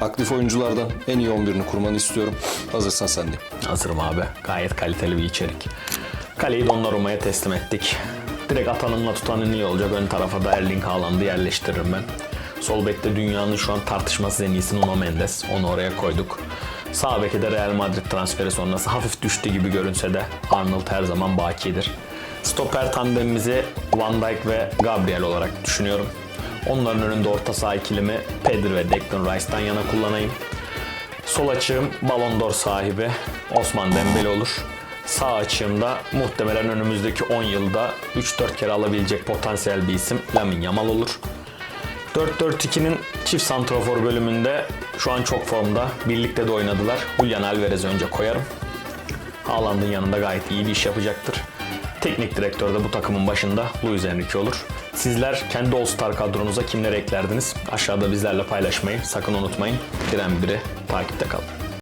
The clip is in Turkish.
Aktif oyunculardan en iyi 11'ini kurmanı istiyorum. Hazırsan sen de. Hazırım abi. Gayet kaliteli bir içerik. Kaleyi Donnarumma'ya teslim ettik. Direkt atanımla tutanın iyi olacak. Ön tarafa da Erling Haaland'ı yerleştiririm ben. Sol bekte dünyanın şu an tartışmasız en iyisi Nuno Mendes. Onu oraya koyduk. Sağ beke de Real Madrid transferi sonrası hafif düştü gibi görünse de Arnold her zaman bakidir. Stoper tandemimizi Van Dijk ve Gabriel olarak düşünüyorum. Onların önünde orta saha ikilimi Pedri ve Declan Rice'dan yana kullanayım. Sol açığım Ballon d'Or sahibi Osman Dembele olur. Sağ açığımda muhtemelen önümüzdeki 10 yılda 3-4 kere alabilecek potansiyel bir isim Lamine Yamal olur. 4-4-2'nin çift santrafor bölümünde şu an çok formda. Birlikte de oynadılar. Julian Alvarez'i önce koyarım. Haaland'ın yanında gayet iyi bir iş yapacaktır. Teknik direktör de bu takımın başında Luis Enrique olur. Sizler kendi All-Star kadronuza kimleri eklerdiniz? Aşağıda bizlerle paylaşmayı sakın unutmayın. Diren biri takipte kalın.